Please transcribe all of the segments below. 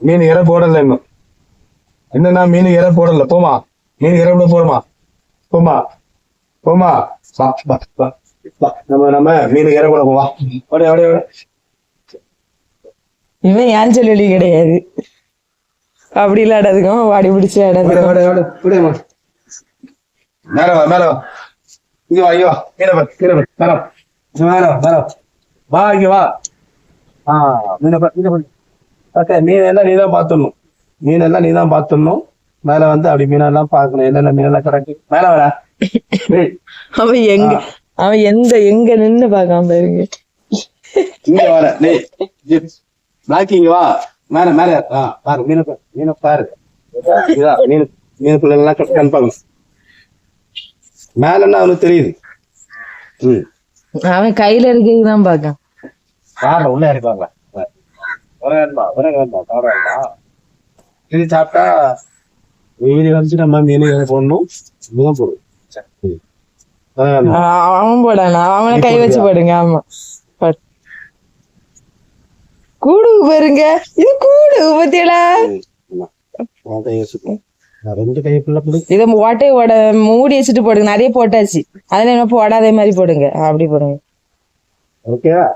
மீன் இற போடல இன்னும். என்னன்னா மீன் இற போடல? போமா மீன் இற கூட போடுமா போமா போமா வா வா வா. வா நம்ம நம்ம மீன் இற கூட போவா. ஓடே ஓடே இவன் ஏன் சொல்லி கிடையாது. அப்படி இல்லாடதுக்கும் வாடி பிடிச்சி ஆடாதுக்கும் மேல வா மேல வா. இங்க வா வா. கீழே பாரு கீழே மேல வா. மேல வா மேல வா. வா இங்க வா. ஆ மீனை பாரு மீனை ஓகே மீன் எல்லாம் நீ தான் பார்த்துடணும் மீன் எல்லாம் நீ தான் பார்த்துடணும் மேல வந்து அப்படி மீனெல்லாம் பார்க்கணும் என்னென்ன மீனெல்லாம் கரெக்ட் மேல வர அவன் எங்க அவன் எந்த எங்க நின்னு பார்க்காம பாருங்க இங்க வர பிளாக் இங்க வா. மேல மேல. பாரு மீனை பாரு. மீனை பாரு. மீன் மீனுக்குள்ள எல்லாம் கன்ஃபார்ம் மேலன்னா அவனுக்கு தெரியுது? ம். அவன் கையில இருக்கிறது தான் பார்க்கான் பாருங்க உள்ள வேண்டாம் இது சாப்பிட்டா மீன் வந்து நம்ம மீன் இதை போடணும் இதுதான் போடும். அவன் போடானா அவனை கை வச்சு போடுங்க ஆமா. கூடு பாருங்க இது கூடு பத்தியலா இதை ஓட்டை ஓட மூடி வச்சுட்டு போடுங்க நிறைய போட்டாச்சு அதுல என்ன போடாதே மாதிரி போடுங்க அப்படி போடுங்க ஓகேவா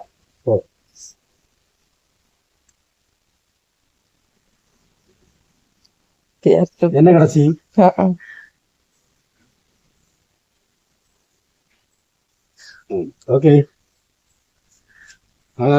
என்ன கடைசி ஆ, ஆ. ஓகே அதனால